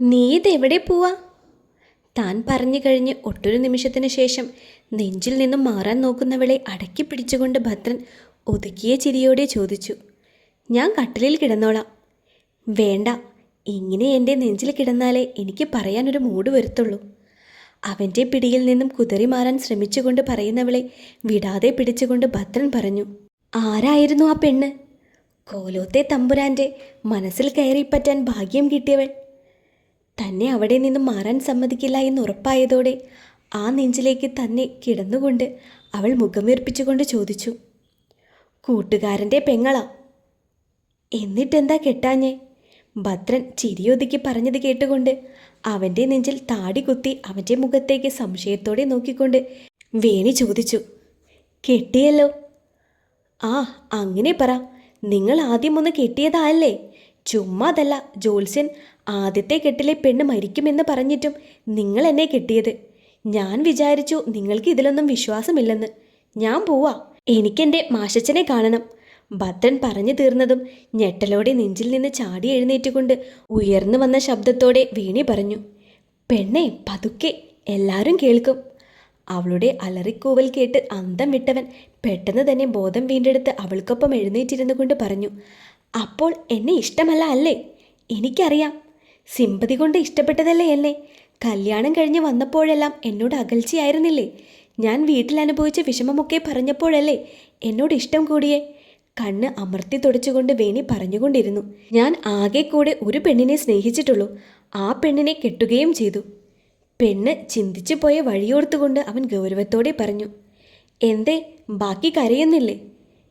നീ ഇതെവിടെ പോവാ? താൻ പറഞ്ഞു കഴിഞ്ഞ് ഒട്ടൊരു നിമിഷത്തിന് ശേഷം നെഞ്ചിൽ നിന്നും മാറാൻ നോക്കുന്നവളെ അടക്കി പിടിച്ചുകൊണ്ട് ഭദ്രൻ ഒതുക്കിയ ചിരിയോടെ ചോദിച്ചു ഞാൻ കട്ടിലിൽ കിടന്നോളാം. വേണ്ട ഇങ്ങനെ എന്റെ നെഞ്ചിൽ കിടന്നാലേ എനിക്ക് പറയാനൊരു മൂട് വരുത്തുള്ളൂ. അവന്റെ പിടിയിൽ നിന്നും കുതറി മാറാൻ ശ്രമിച്ചുകൊണ്ട് പറയുന്നവളെ വിടാതെ പിടിച്ചുകൊണ്ട് ഭദ്രൻ പറഞ്ഞു ആരായിരുന്നു ആ പെണ്ണ്? കോലോത്തെ തമ്പുരാന്റെ മനസ്സിൽ കയറിപ്പറ്റാൻ ഭാഗ്യം കിട്ടിയവൾ. തന്നെ അവിടെ നിന്ന് മാറാൻ സമ്മതിക്കില്ല എന്ന് ഉറപ്പായതോടെ ആ നെഞ്ചിലേക്ക് തന്നെ കിടന്നുകൊണ്ട് അവൾ മുഖമേർപ്പിച്ചുകൊണ്ട് ചോദിച്ചു കൂട്ടുകാരന്റെ പെങ്ങളാ? എന്നിട്ടെന്താ കെട്ടാഞ്ഞേ? ഭദ്രൻ ചിരിയൊതുക്കി പറഞ്ഞത് കേട്ടുകൊണ്ട് അവന്റെ നെഞ്ചിൽ താടി കുത്തി അവന്റെ മുഖത്തേക്ക് സംശയത്തോടെ നോക്കിക്കൊണ്ട് വേണി ചോദിച്ചു കെട്ടിയല്ലോ? ആ അങ്ങനെ പറ. നിങ്ങൾ ആദ്യം ഒന്ന് കെട്ടിയതല്ലേ ചുമ്മാതല്ല ജോത്സ്യൻ ആദ്യത്തെ കെട്ടിലെ പെണ്ണ് മരിക്കുമെന്ന് പറഞ്ഞിട്ടും നിങ്ങൾ എന്നെ കെട്ടിയത്. ഞാൻ വിചാരിച്ചു നിങ്ങൾക്ക് ഇതിലൊന്നും വിശ്വാസമില്ലെന്ന്. ഞാൻ പോവാ. എനിക്കെന്റെ മാഷച്ചനെ കാണണം. ഭദ്രൻ പറഞ്ഞു തീർന്നതും ഞെട്ടലോടെ നെഞ്ചിൽ നിന്ന് ചാടി എഴുന്നേറ്റുകൊണ്ട് ഉയർന്നു വന്ന ശബ്ദത്തോടെ വീണി പറഞ്ഞു പെണ്ണെ പതുക്കെ. എല്ലാവരും കേൾക്കും. അവളുടെ അലറിക്കൂവൽ കേട്ട് അന്തം വിട്ടവൻ പെട്ടെന്ന് തന്നെ ബോധം വീണ്ടെടുത്ത് അവൾക്കൊപ്പം എഴുന്നേറ്റിരുന്നു കൊണ്ട് പറഞ്ഞു അപ്പോൾ എന്നെ ഇഷ്ടമല്ല അല്ലേ? എനിക്കറിയാം. സിമ്പതി കൊണ്ട് ഇഷ്ടപ്പെട്ടതല്ലേ എന്നെ? കല്യാണം കഴിഞ്ഞ് വന്നപ്പോഴെല്ലാം എന്നോട് അകൽച്ചയായിരുന്നില്ലേ? ഞാൻ വീട്ടിൽ അനുഭവിച്ച വിഷമമൊക്കെ പറഞ്ഞപ്പോഴല്ലേ എന്നോട് ഇഷ്ടം കൂടിയേ? കണ്ണ് അമർത്തി തുടച്ചുകൊണ്ട് വേണി പറഞ്ഞുകൊണ്ടിരുന്നു. ഞാൻ ആകെ കൂടെ ഒരു പെണ്ണിനെ സ്നേഹിച്ചിട്ടുള്ളൂ. ആ പെണ്ണിനെ കെട്ടുകയും ചെയ്തു. പെണ്ണ് ചിന്തിച്ചു പോയ വഴിയോർത്തുകൊണ്ട് അവൻ ഗൗരവത്തോടെ പറഞ്ഞു എന്തേ ബാക്കി കരയുന്നില്ലേ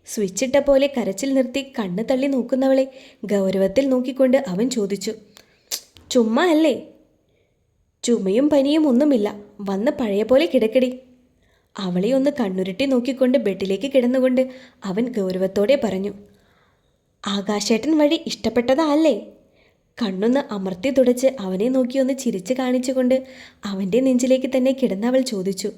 സ്വിച്ചിട്ട പോലെ കരച്ചിൽ നിർത്തി കണ്ണ് തള്ളി നോക്കുന്നവളെ ഗൗരവത്തിൽ നോക്കിക്കൊണ്ട് അവൻ ചോദിച്ചു ചുമ്മാ അല്ലേ ചുമയും പനിയും ഒന്നുമില്ല. വന്ന് പഴയ പോലെ കിടക്കടി. അവളെ ഒന്ന് കണ്ണുരുട്ടി നോക്കിക്കൊണ്ട് ബെഡിലേക്ക് കിടന്നുകൊണ്ട് അവൻ ഗൗരവത്തോടെ പറഞ്ഞു ആകാശേട്ടൻ വഴി ഇഷ്ടപ്പെട്ടതാ അല്ലേ? കണ്ണൊന്ന് അമർത്തി തുടച്ച് അവനെ നോക്കി ഒന്ന് ചിരിച്ചു കാണിച്ചുകൊണ്ട് അവന്റെ നെഞ്ചിലേക്ക് തന്നെ കിടന്നവൾ ചോദിച്ചു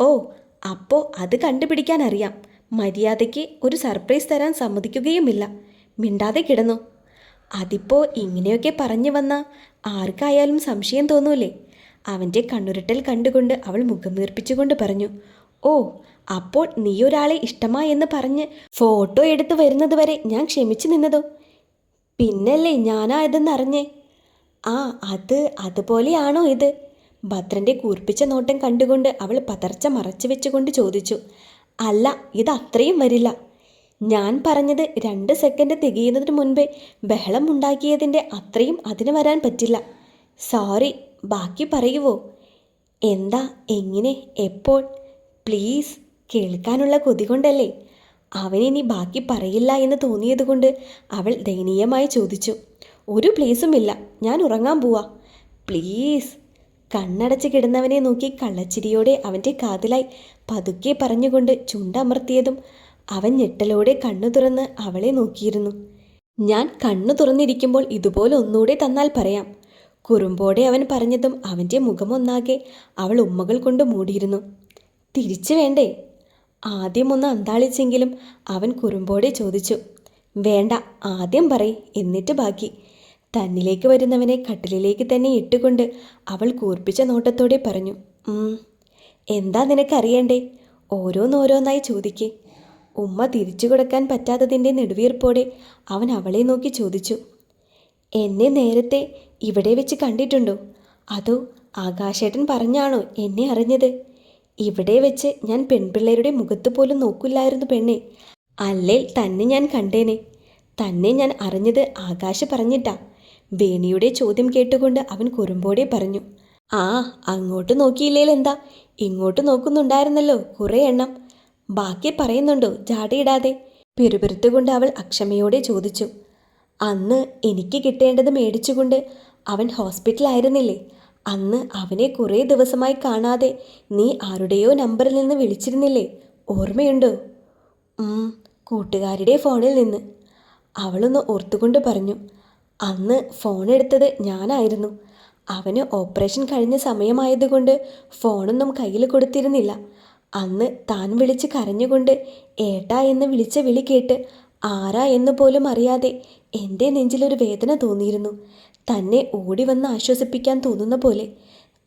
ഓ അപ്പോൾ അത് കണ്ടുപിടിക്കാൻ അറിയാം. മര്യാദയ്ക്ക് ഒരു സർപ്രൈസ് തരാൻ സമ്മതിക്കുകയുമില്ല. മിണ്ടാതെ കിടന്നു. അതിപ്പോൾ ഇങ്ങനെയൊക്കെ പറഞ്ഞു വന്ന ആർക്കായാലും സംശയം തോന്നൂലേ? അവന്റെ കണ്ണുരുട്ടൽ കണ്ടുകൊണ്ട് അവൾ മുഖം വീർപ്പിച്ചുകൊണ്ട് പറഞ്ഞു ഓ അപ്പോൾ നീ ഒരാളെ ഇഷ്ടമായെന്ന് പറഞ്ഞ് ഫോട്ടോ എടുത്ത് വരുന്നത് വരെ ഞാൻ ക്ഷമിച്ചു നിന്നതോ? പിന്നല്ലേ ഞാനാ ഇതെന്ന് അറിഞ്ഞേ? ആ അത് അതുപോലെയാണോ ഇത്? ഭദ്രന്റെ കൂർപ്പിച്ച നോട്ടം കണ്ടുകൊണ്ട് അവൾ പതർച്ച മറച്ചു വെച്ചുകൊണ്ട് ചോദിച്ചു അല്ല ഇത് അത്രയും വരില്ല. ഞാൻ പറഞ്ഞത് രണ്ട് സെക്കൻഡ് തികയുന്നതിന് മുൻപേ ബഹളം ഉണ്ടാക്കിയതിന്റെ അത്രയും അതിന് വരാൻ പറ്റില്ല. സോറി ബാക്കി പറയുവോ? എന്താ എങ്ങനെ എപ്പോൾ? പ്ലീസ് കേൾക്കാനുള്ള കൊതി കൊണ്ടല്ലേ? അവനിനി ബാക്കി പറയില്ല എന്ന് തോന്നിയതുകൊണ്ട് അവൾ ദയനീയമായി ചോദിച്ചു. ഒരു പ്ലീസും ഇല്ല. ഞാൻ ഉറങ്ങാൻ പോവാ. പ്ലീസ് കണ്ണടച്ച് കിടന്നവനെ നോക്കി കള്ളച്ചിരിയോടെ അവന്റെ കാതിലായി പതുക്കെ പറഞ്ഞുകൊണ്ട് ചുണ്ടമർത്തിയതും അവൻ ഞെട്ടലോടെ കണ്ണു തുറന്ന് അവളെ നോക്കിയിരുന്നു. ഞാൻ കണ്ണു തുറന്നിരിക്കുമ്പോൾ ഇതുപോലെ ഒന്നുകൂടെ തന്നാൽ പറയാം. കുറുമ്പോടെ അവൻ പറഞ്ഞതും അവന്റെ മുഖമൊന്നാകെ അവൾ ഉമ്മകൾ കൊണ്ട് മൂടിയിരുന്നു. തിരിച്ചു വേണ്ടേ? ആദ്യം ഒന്ന് അന്താളിച്ചെങ്കിലും അവൻ കുറുമ്പോടെ ചോദിച്ചു. വേണ്ട ആദ്യം പറയ് എന്നിട്ട് ബാക്കി. തന്നിലേക്ക് വരുന്നവനെ കട്ടിലിലേക്ക് തന്നെ ഇട്ടുകൊണ്ട് അവൾ കൂർപ്പിച്ച നോട്ടത്തോടെ പറഞ്ഞു. "ഉം, എന്താ നിനക്കറിയണ്ടേ ഓരോന്നോരോന്നായി ചോദിക്കേ. ഉമ്മ തിരിച്ചു കൊടുക്കാൻ പറ്റാത്തതിന്റെ നെടുവീർപ്പോടെ അവൻ അവളെ നോക്കി ചോദിച്ചു എന്നെ നേരത്തെ ഇവിടെ വെച്ച് കണ്ടിട്ടുണ്ടോ? അതോ ആകാശേട്ടൻ പറഞ്ഞാണോ എന്നെ അറിഞ്ഞത്? ഇവിടെ വെച്ച് ഞാൻ പെൺപിള്ളേരുടെ മുഖത്ത് പോലും നോക്കില്ലായിരുന്നു പെണ്ണെ. അല്ലേൽ തന്നെ ഞാൻ കണ്ടേനെ. തന്നെ ഞാൻ അറിഞ്ഞത് ആകാശ പറഞ്ഞിട്ടാ. വേണിയുടെ ചോദ്യം കേട്ടുകൊണ്ട് അവൻ കുറുമ്പോടെ പറഞ്ഞു ആ അങ്ങോട്ട് നോക്കിയില്ലേലെന്താ? ഇങ്ങോട്ട് നോക്കുന്നുണ്ടായിരുന്നല്ലോ കുറേ എണ്ണം. ബാക്കി പറയുന്നുണ്ടോ? ജാടയിടാതെ. പിറുപിറുത്തുകൊണ്ട് അവൾ അക്ഷമയോടെ ചോദിച്ചു. അന്ന് എനിക്ക് കിട്ടേണ്ടത് മേടിച്ചുകൊണ്ട് അവൻ ഹോസ്പിറ്റലായിരുന്നില്ലേ? അന്ന് അവനെ കുറേ ദിവസമായി കാണാതെ നീ ആരുടെയോ നമ്പറിൽ നിന്ന് വിളിച്ചിരുന്നില്ലേ? ഓർമ്മയുണ്ടോ? കൂട്ടുകാരുടെ ഫോണിൽ നിന്ന്. അവളൊന്ന് ഓർത്തുകൊണ്ട് പറഞ്ഞു. അന്ന് ഫോൺ എടുത്തത് ഞാനായിരുന്നു. അവന് ഓപ്പറേഷൻ കഴിഞ്ഞ സമയമായതുകൊണ്ട് ഫോണൊന്നും കയ്യിൽ കൊടുത്തിരുന്നില്ല. അന്ന് താൻ വിളിച്ച് കരഞ്ഞുകൊണ്ട് ഏട്ടാ എന്ന് വിളിച്ച വിളി കേട്ട് ആരാ എന്ന് പോലും അറിയാതെ എന്റെ നെഞ്ചിലൊരു വേദന തോന്നിയിരുന്നു. തന്നെ ഓടി വന്ന് ആശ്വസിപ്പിക്കാൻ തോന്നുന്ന പോലെ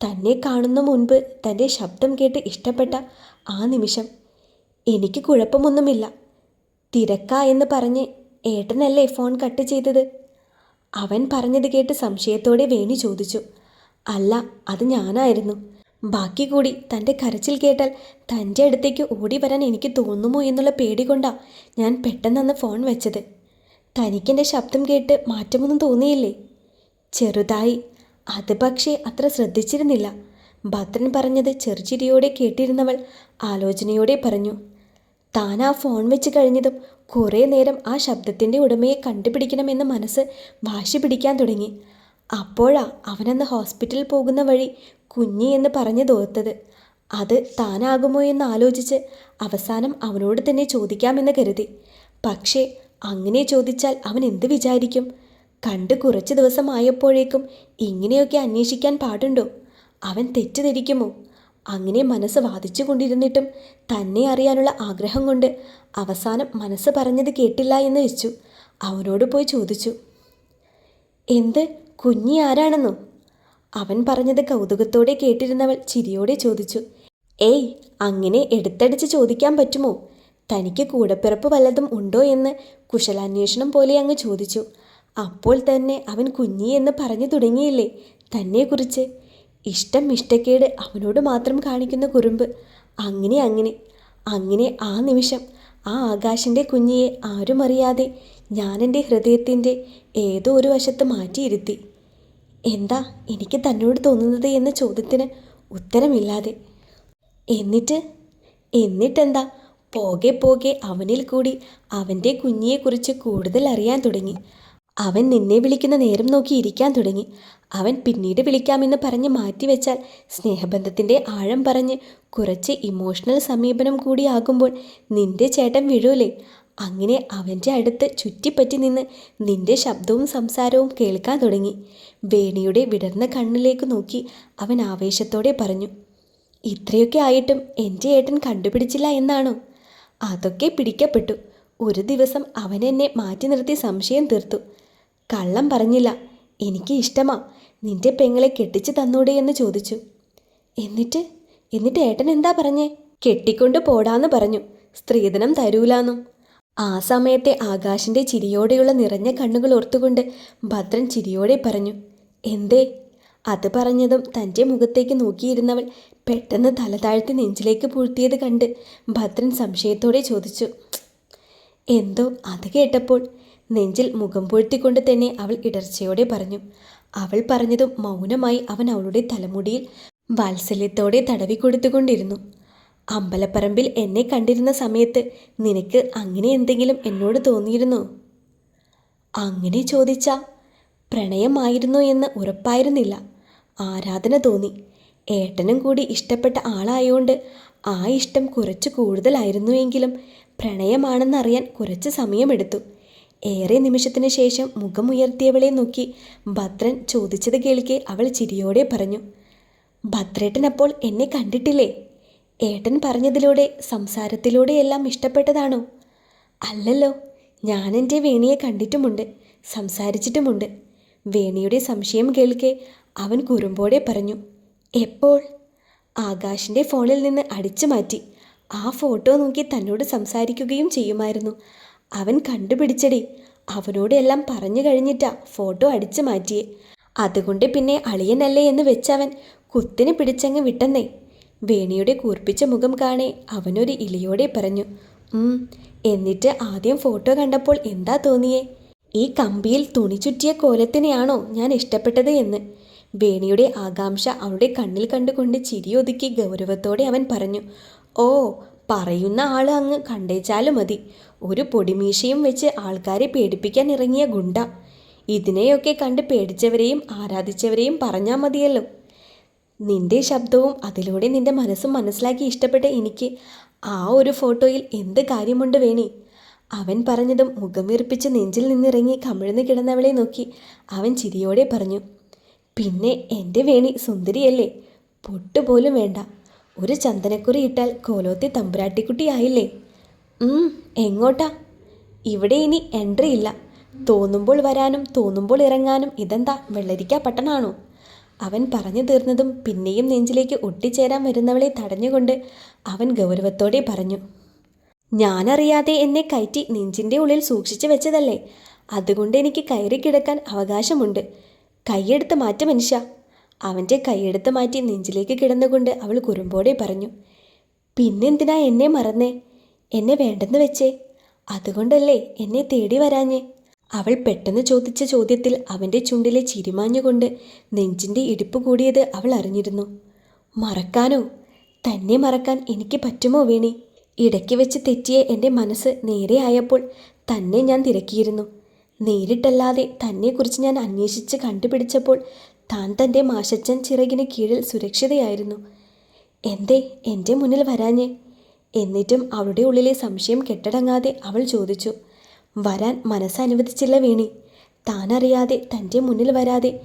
തന്നെ കാണുന്ന മുൻപ് തന്റെ ശബ്ദം കേട്ട് ഇഷ്ടപ്പെട്ട ആ നിമിഷം. എനിക്ക് കുഴപ്പമൊന്നുമില്ല. തിരക്ക എന്ന് പറഞ്ഞ് ഏട്ടനല്ലേ ഫോൺ കട്ട് ചെയ്തത്? അവൻ പറഞ്ഞത് കേട്ട് സംശയത്തോടെ വേണി ചോദിച്ചു. അല്ല അത് ഞാനായിരുന്നു. ബാക്കി കൂടി തന്റെ കരച്ചിൽ കേട്ടാൽ തന്റെ അടുത്തേക്ക് ഓടി വരാൻ എനിക്ക് തോന്നുമോ എന്നുള്ള പേടി കൊണ്ടാ ഞാൻ പെട്ടെന്നന്ന് ഫോൺ വെച്ചത്. തനിക്കെന്റെ ശബ്ദം കേട്ട് മാറ്റമൊന്നും തോന്നിയില്ലേ? ചെറുതായി. അത് പക്ഷേ അത്ര ശ്രദ്ധിച്ചിരുന്നില്ല. ഭദ്രൻ പറഞ്ഞത് ചെറുചിരിയോടെ കേട്ടിരുന്നവൾ ആലോചനയോടെ പറഞ്ഞു. താൻ ആ ഫോൺ വെച്ച് കഴിഞ്ഞതും കുറേ നേരം ആ ശബ്ദത്തിന്റെ ഉടമയെ കണ്ടുപിടിക്കണമെന്ന് മനസ്സ് വാശി പിടിക്കാൻ തുടങ്ങി. അപ്പോഴാ അവനന്ന് ഹോസ്പിറ്റലിൽ പോകുന്ന വഴി കുഞ്ഞി എന്ന് പറഞ്ഞു തോർത്തത്. അത് താനാകുമോ എന്ന് ആലോചിച്ച് അവസാനം അവനോട് തന്നെ ചോദിക്കാമെന്ന് കരുതി. പക്ഷേ അങ്ങനെ ചോദിച്ചാൽ അവൻ എന്ത് വിചാരിക്കും? കണ്ട് കുറച്ച് ദിവസമായപ്പോഴേക്കും ഇങ്ങനെയൊക്കെ അന്വേഷിക്കാൻ പാടുണ്ടോ? അവൻ തെറ്റിദ്ധരിക്കുമോ? അങ്ങനെ മനസ്സ് വാദിച്ചു കൊണ്ടിരുന്നിട്ടും തന്നെ അറിയാനുള്ള ആഗ്രഹം കൊണ്ട് അവസാനം മനസ്സ് പറഞ്ഞത് കേട്ടില്ല എന്ന് വെച്ചു. അവനോട് പോയി ചോദിച്ചു. എന്ത്? കുഞ്ഞി ആരാണെന്നോ? അവൻ പറഞ്ഞത് കൗതുകത്തോടെ കേട്ടിരുന്നവൾ ചിരിയോടെ ചോദിച്ചു. ഏയ് അങ്ങനെ എടുത്തടിച്ച് ചോദിക്കാൻ പറ്റുമോ? തനിക്ക് കൂടപ്പിറപ്പ് വല്ലതും ഉണ്ടോ എന്ന് കുശലാന്വേഷണം പോലെ അങ്ങ് ചോദിച്ചു. അപ്പോൾ തന്നെ അവൻ കുഞ്ഞി എന്ന് പറഞ്ഞു തുടങ്ങിയില്ലേ തന്നെക്കുറിച്ച്? ഇഷ്ടം ഇഷ്ടക്കേട് അവനോട് മാത്രം കാണിക്കുന്ന കുറുമ്പ്. അങ്ങനെ അങ്ങനെ. അങ്ങനെ ആ നിമിഷം ആ ആകാശിന്റെ കുഞ്ഞിയെ ആരും അറിയാതെ ഞാനെന്റെ ഹൃദയത്തിന്റെ ഏതോ ഒരു വശത്ത് മാറ്റിയിരുത്തി. എന്താ എനിക്ക് തന്നോട് തോന്നുന്നത് എന്ന ചോദ്യത്തിന് ഉത്തരമില്ലാതെ. എന്നിട്ട്? എന്നിട്ടെന്താ? പോകെ പോകെ അവനിൽ കൂടി അവന്റെ കുഞ്ഞിയെക്കുറിച്ച് കൂടുതൽ അറിയാൻ തുടങ്ങി. അവൻ നിന്നെ വിളിക്കുന്ന നേരം നോക്കി ഇരിക്കാൻ തുടങ്ങി. അവൻ പിന്നീട് വിളിക്കാമെന്ന് പറഞ്ഞ് മാറ്റിവെച്ചാൽ സ്നേഹബന്ധത്തിന്റെ ആഴം പറഞ്ഞ് കുറച്ച് ഇമോഷണൽ സമീപനം കൂടിയാകുമ്പോൾ നിന്റെ ചേട്ടൻ വീഴൂലേ? അങ്ങനെ അവന്റെ അടുത്ത് ചുറ്റിപ്പറ്റി നിന്ന് നിന്റെ ശബ്ദവും സംസാരവും കേൾക്കാൻ തുടങ്ങി. വേണിയുടെ വിടർന്ന കണ്ണിലേക്ക് നോക്കി അവൻ ആവേശത്തോടെ പറഞ്ഞു ഇത്രയൊക്കെ ആയിട്ടും എന്റെ ഏട്ടൻ കണ്ടുപിടിച്ചില്ല എന്നാണോ? അതൊക്കെ പിടിക്കപ്പെട്ടു. ഒരു ദിവസം അവൻ എന്നെ മാറ്റി നിർത്തി സംശയം തീർത്തു. കള്ളം പറഞ്ഞില്ല എനിക്ക് ഇഷ്ടമാ നിന്റെ പെങ്ങളെ കെട്ടിച്ചു തന്നൂടെ എന്ന് ചോദിച്ചു. എന്നിട്ട്? എന്നിട്ട് ഏട്ടൻ എന്താ പറഞ്ഞേ? കെട്ടിക്കൊണ്ട് പോടാന്ന് പറഞ്ഞു. സ്ത്രീധനം തരൂലാന്നും. ആ സമയത്തെ ആകാശിന്റെ ചിരിയോടെയുള്ള നിറഞ്ഞ കണ്ണുകൾ ഓർത്തുകൊണ്ട് ഭദ്രൻ ചിരിയോടെ പറഞ്ഞു എന്തേ? അത് പറഞ്ഞതും തന്റെ മുഖത്തേക്ക് നോക്കിയിരുന്നവൾ പെട്ടെന്ന് തല താഴ്ത്തി നെഞ്ചിലേക്ക് പൂഴ്ത്തിയത് കണ്ട് ഭദ്രൻ സംശയത്തോടെ ചോദിച്ചു എന്തോ അത് കേട്ടപ്പോൾ? നെഞ്ചിൽ മുഖം പൂഴ്ത്തിക്കൊണ്ട് തന്നെ അവൾ ഇടർച്ചയോടെ പറഞ്ഞു അവൾ പറഞ്ഞതും മൗനമായി അവൻ അവളുടെ തലമുടിയിൽ വാത്സല്യത്തോടെ തടവി കൊടുത്തുകൊണ്ടിരുന്നു. അമ്പലപ്പറമ്പിൽ എന്നെ കണ്ടിരുന്ന സമയത്ത് നിനക്ക് അങ്ങനെ എന്തെങ്കിലും എന്നോട് തോന്നിയിരുന്നോ? അങ്ങനെ ചോദിച്ച പ്രണയമായിരുന്നോ എന്ന് ഉറപ്പായിരുന്നില്ല. ആരാധന തോന്നി. ഏട്ടനും കൂടി ഇഷ്ടപ്പെട്ട ആളായോണ്ട് ആ ഇഷ്ടം കുറച്ച് കൂടുതലായിരുന്നുവെങ്കിലും പ്രണയമാണെന്നറിയാൻ കുറച്ച് സമയമെടുത്തു. ഏറെ നിമിഷത്തിന് ശേഷം മുഖമുയർത്തിയവളെ നോക്കി ഭദ്രൻ ചോദിച്ചത് കേൾക്കെ അവൾ ചിരിയോടെ പറഞ്ഞു ഭദ്രേട്ടനപ്പോൾ എന്നെ കണ്ടിട്ടില്ലേ? ഏട്ടൻ പറഞ്ഞതിലൂടെ സംസാരത്തിലൂടെയെല്ലാം ഇഷ്ടപ്പെട്ടതാണോ? അല്ലല്ലോ ഞാൻ എന്റെ വേണിയെ കണ്ടിട്ടുമുണ്ട് സംസാരിച്ചിട്ടുമുണ്ട്. വേണിയുടെ സംശയം കേൾക്കെ അവൻ കുറുമ്പോടെ പറഞ്ഞു എപ്പോൾ? ആകാശിന്റെ ഫോണിൽ നിന്ന് അടിച്ചു മാറ്റി ആ ഫോട്ടോ നോക്കി തന്നോട് സംസാരിക്കുകയും ചെയ്യുമായിരുന്നു. അവൻ കണ്ടുപിടിച്ചടി അവനോട് എല്ലാം പറഞ്ഞു കഴിഞ്ഞിട്ടാ ഫോട്ടോ അടിച്ചു മാറ്റിയേ. അതുകൊണ്ട് പിന്നെ അളിയനല്ലേ എന്ന് വെച്ചവൻ കുത്തിന് പിടിച്ചങ്ങ് വിട്ടെന്നേ. വേണിയുടെ കൂർപ്പിച്ച മുഖം കാണെ അവനൊരു ഇലയോടെ പറഞ്ഞു എന്നിട്ട് ആദ്യം ഫോട്ടോ കണ്ടപ്പോൾ എന്താ തോന്നിയേ? ഈ കമ്പിയിൽ തുണി ചുറ്റിയ കോലത്തിനെയാണോ ഞാൻ ഇഷ്ടപ്പെട്ടത് എന്ന്? വേണിയുടെ ആകാംക്ഷ അവളുടെ കണ്ണിൽ കണ്ടുകൊണ്ട് ചിരിയൊതുക്കി ഗൗരവത്തോടെ അവൻ പറഞ്ഞു ഓ പറയുന്ന ആൾ അങ്ങ് കണ്ടേച്ചാലും മതി. ഒരു പൊടിമീശയും വെച്ച് ആൾക്കാരെ പേടിപ്പിക്കാൻ ഇറങ്ങിയ ഗുണ്ട. ഇതിനെയൊക്കെ കണ്ട് പേടിച്ചവരെയും ആരാധിച്ചവരെയും പറഞ്ഞാൽ മതിയല്ലോ. നിന്റെ ശബ്ദവും അതിലൂടെ നിന്റെ മനസ്സും മനസ്സിലാക്കി ഇഷ്ടപ്പെട്ട എനിക്ക് ആ ഒരു ഫോട്ടോയിൽ എന്ത് കാര്യമുണ്ട് വേണി? അവൻ പറഞ്ഞതും മുഖം വീർപ്പിച്ച് നെഞ്ചിൽ നിന്നിറങ്ങി കമിഴ്ന്നു കിടന്നവളെ നോക്കി അവൻ ചിരിയോടെ പറഞ്ഞു പിന്നെ എന്റെ വേണി സുന്ദരിയല്ലേ? പൊട്ടുപോലും വേണ്ട. ഒരു ചന്ദനക്കുറി ഇട്ടാൽ കോലോത്തി തമ്പുരാട്ടിക്കുട്ടിയായില്ലേ എങ്ങോട്ടാ? ഇവിടെ ഇനി എൻട്രി ഇല്ല. തോന്നുമ്പോൾ വരാനും തോന്നുമ്പോൾ ഇറങ്ങാനും ഇതെന്താ വെള്ളരിക്ക പട്ടണാണോ? അവൻ പറഞ്ഞു തീർന്നതും പിന്നെയും നെഞ്ചിലേക്ക് ഒട്ടിച്ചേരാൻ വരുന്നവളെ തടഞ്ഞുകൊണ്ട് അവൻ ഗൗരവത്തോടെ പറഞ്ഞു ഞാനറിയാതെ എന്നെ കയറ്റി നെഞ്ചിന്റെ ഉള്ളിൽ സൂക്ഷിച്ചു വെച്ചതല്ലേ? അതുകൊണ്ട് എനിക്ക് കയറി കിടക്കാൻ അവകാശമുണ്ട്. കൈയെടുത്ത് മാറ്റ മനുഷ്യ. അവന്റെ കൈയെടുത്ത് മാറ്റി നെഞ്ചിലേക്ക് കിടന്നുകൊണ്ട് അവൾ കുറുമ്പോടെ പറഞ്ഞു പിന്നെന്തിനാ എന്നെ മറന്നേ? എന്നെ വേണ്ടെന്ന് വെച്ചേ? അതുകൊണ്ടല്ലേ എന്നെ തേടി വരാഞ്ഞേ? അവൾ പെട്ടെന്ന് ചോദിച്ച ചോദ്യത്തിൽ അവന്റെ ചുണ്ടിലെ ചിരിമാഞ്ഞുകൊണ്ട് നെഞ്ചിന്റെ ഇടിപ്പ് കൂടിയത് അവൾ അറിഞ്ഞിരുന്നു. മറക്കാനോ? തന്നെ മറക്കാൻ എനിക്ക് പറ്റുമോ വേണി? ഇടയ്ക്ക് വെച്ച് തെറ്റിയ എന്റെ മനസ്സ് നേരെയായപ്പോൾ തന്നെ ഞാൻ തിരക്കിയിരുന്നു. നേരിട്ടല്ലാതെ തന്നെക്കുറിച്ച് ഞാൻ അന്വേഷിച്ച് കണ്ടുപിടിച്ചപ്പോൾ താൻ തന്റെ മാഷച്ചൻ ചിറകിന് കീഴിൽ സുരക്ഷിതയായിരുന്നു. എന്തേ എന്റെ മുന്നിൽ വരാഞ്ഞേ? എന്നിട്ടും അവളുടെ ഉള്ളിലെ സംശയം കെട്ടടങ്ങാതെ അവൾ ചോദിച്ചു. വരാൻ മനസ്സനുവദിച്ചില്ല വീണി. താനറിയാതെ തന്റെ മുന്നിൽ വരാതെ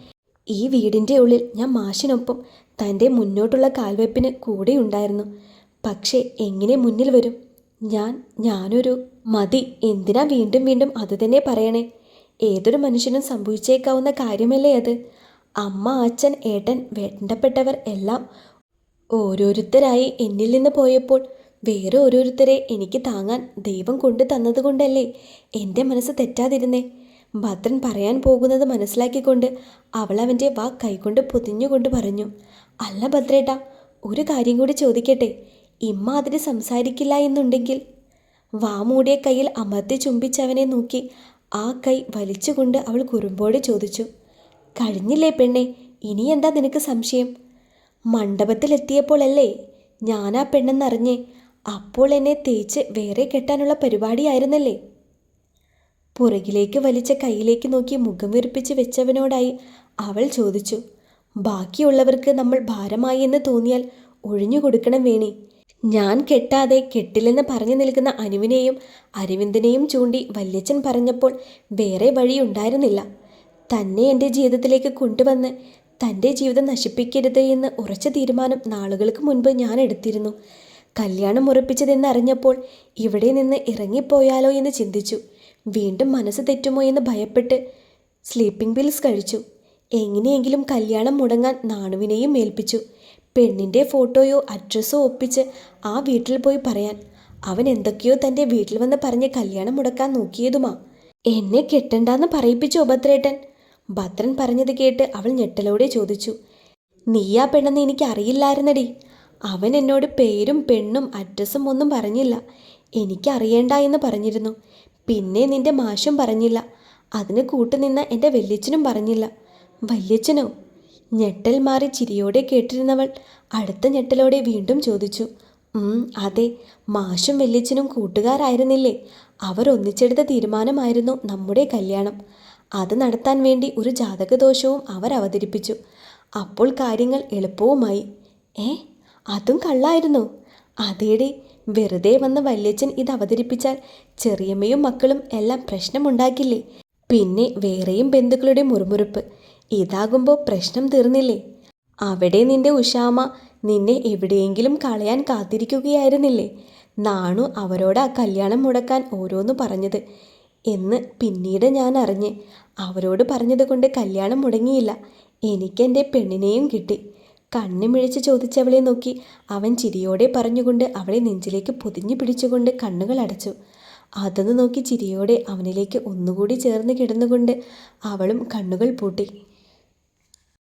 ഈ വീടിന്റെ ഉള്ളിൽ ഞാൻ മാഷിനൊപ്പം തന്റെ മുന്നോട്ടുള്ള കാൽവെപ്പിന് കൂടെയുണ്ടായിരുന്നു. പക്ഷേ എങ്ങനെ മുന്നിൽ വരും? ഞാൻ ഞാനൊരു മതി എന്തിനാ വീണ്ടും വീണ്ടും അത് തന്നെ പറയണേ? ഏതൊരു മനുഷ്യനും സംഭവിച്ചേക്കാവുന്ന കാര്യമല്ലേ അത്? അമ്മ അച്ഛൻ ഏട്ടൻ വേണ്ടപ്പെട്ടവർ എല്ലാം ഓരോരുത്തരായി എന്നിൽ നിന്ന് പോയപ്പോൾ വേറെ ഓരോരുത്തരെ എനിക്ക് താങ്ങാൻ ദൈവം കൊണ്ടു തന്നതുകൊണ്ടല്ലേ? എന്റെ മനസ്സ് തെറ്റാതിരുന്നേ. ഭദ്രൻ പറയാൻ പോകുന്നത് മനസ്സിലാക്കിക്കൊണ്ട് അവൾ അവന്റെ വാ കൈകൊണ്ട് പൊതിഞ്ഞുകൊണ്ട് പറഞ്ഞു അല്ല ഭദ്രേട്ടാ ഒരു കാര്യം കൂടി ചോദിക്കട്ടെ? ഇമ്മ അതിന് സംസാരിക്കില്ല എന്നുണ്ടെങ്കിൽ? വാ മൂടിയ കയ്യിൽ അമർത്തി ചുംബിച്ചവനെ നോക്കി ആ കൈ വലിച്ചുകൊണ്ട് അവൾ കുറുമ്പോടെ ചോദിച്ചു കഴിഞ്ഞില്ലേ പെണ്ണെ ഇനി എന്താ നിനക്ക് സംശയം? മണ്ഡപത്തിലെത്തിയപ്പോഴല്ലേ ഞാനാ പെണ്ണെന്നറിഞ്ഞേ അപ്പോൾ എന്നെ തേച്ച് വേറെ കെട്ടാനുള്ള പരിപാടിയായിരുന്നല്ലേ? പുറകിലേക്ക് വലിച്ച കൈയിലേക്ക് നോക്കി മുഖം വിറപ്പിച്ച് വെച്ചവനോടായി അവൾ ചോദിച്ചു ബാക്കിയുള്ളവർക്ക് നമ്മൾ ഭാരമായി എന്ന് തോന്നിയാൽ ഒഴിഞ്ഞു കൊടുക്കണം വേണി. ഞാൻ കെട്ടാതെ കെട്ടില്ലെന്ന് പറഞ്ഞു നിൽക്കുന്ന അനുവിനെയും അരവിന്ദനെയും ചൂണ്ടി വല്യച്ഛൻ പറഞ്ഞപ്പോൾ വേറെ വഴിയുണ്ടായിരുന്നില്ല തന്നെ എന്റെ ജീവിതത്തിലേക്ക് കൊണ്ടുവന്ന് തന്റെ ജീവിതം നശിപ്പിക്കരുത് എന്ന് ഉറച്ച തീരുമാനം നാളുകൾക്ക് മുൻപ് ഞാൻ എടുത്തിരുന്നു. കല്യാണം ഉറപ്പിച്ചതെന്ന് അറിഞ്ഞപ്പോൾ ഇവിടെ നിന്ന് ഇറങ്ങിപ്പോയാലോ എന്ന് ചിന്തിച്ചു. വീണ്ടും മനസ്സ് തെറ്റുമോ എന്ന് ഭയപ്പെട്ട് സ്ലീപ്പിംഗ് പിൽസ് കഴിച്ചു. എങ്ങനെയെങ്കിലും കല്യാണം മുടങ്ങാൻ നാണുവിനെയും ഏൽപ്പിച്ചു. പെണ്ണിന്റെ ഫോട്ടോയോ അഡ്രസ്സോ ഒപ്പിച്ച് ആ വീട്ടിൽ പോയി പറയാൻ അവൻ എന്തൊക്കെയോ തന്റെ വീട്ടിൽ വന്ന് പറഞ്ഞ് കല്യാണം മുടക്കാൻ നോക്കിയതുമാ. എന്നെ കെട്ടണ്ടെന്ന് പറയിപ്പിച്ചു ഉപദ്രേട്ടൻ. ഭദ്രൻ പറഞ്ഞത് കേട്ട് അവൾ ഞെട്ടലോടെ ചോദിച്ചു നീയാ പെണ്ണെന്ന് എനിക്ക് അറിയില്ലായിരുന്നടി അവൻ എന്നോട് പേരും പെണ്ണും അഡ്രസ്സും ഒന്നും പറഞ്ഞില്ല. എനിക്കറിയേണ്ട എന്ന് പറഞ്ഞിരുന്നു. പിന്നെ നിന്റെ മാഷും പറഞ്ഞില്ല. അതിന് കൂട്ടുനിന്ന എന്റെ വല്യച്ഛനും പറഞ്ഞില്ല. വല്യച്ഛനോ? ഞെട്ടൽ മാറി ചിരിയോടെ കേട്ടിരുന്നവൾ അടുത്ത ഞെട്ടലോടെ വീണ്ടും ചോദിച്ചു. അതെ മാഷും വല്യച്ഛനും കൂട്ടുകാരായിരുന്നില്ലേ? അവർ ഒന്നിച്ചെടുത്ത തീരുമാനമായിരുന്നു നമ്മുടെ കല്യാണം. അത് നടത്താൻ വേണ്ടി ഒരു ജാതകദോഷവും അവർ അവതരിപ്പിച്ചു. അപ്പോൾ കാര്യങ്ങൾ എളുപ്പവുമായി. ഏ? അതും കള്ളായിരുന്നു. അതേടെ വെറുതെ വന്ന വല്യച്ഛൻ ഇത് അവതരിപ്പിച്ചാൽ ചെറിയമ്മയും മക്കളും എല്ലാം പ്രശ്നമുണ്ടാക്കില്ലേ? പിന്നെ വേറെയും ബന്ധുക്കളുടെ മുറുമുറുപ്പ്. ഇതാകുമ്പോൾ പ്രശ്നം തീർന്നില്ലേ? അവിടെ നിന്റെ ഉഷാമ നിന്നെ എവിടെയെങ്കിലും കളയാൻ കാത്തിരിക്കുകയായിരുന്നില്ലേ? നാണു അവരോട് ആ കല്യാണം മുടക്കാൻ ഓരോന്ന് പറഞ്ഞത്. എന്ന് പിന്നീട് ഞാൻ അറിഞ്ഞ് അവരോട് പറഞ്ഞതുകൊണ്ട് കല്യാണം മുടങ്ങിയില്ല. എനിക്കെന്റെ പെണ്ണിനെയും കിട്ടി. കണ്ണുമിഴിച്ച് ചോദിച്ചവളെ നോക്കി അവൻ ചിരിയോടെ പറഞ്ഞുകൊണ്ട് അവളെ നെഞ്ചിലേക്ക് പൊതിഞ്ഞു പിടിച്ചുകൊണ്ട് കണ്ണുകൾ അടച്ചു. അതെന്ന് നോക്കി ചിരിയോടെ അവനിലേക്ക് ഒന്നുകൂടി ചേർന്ന് കിടന്നുകൊണ്ട് അവളും കണ്ണുകൾ പൂട്ടി.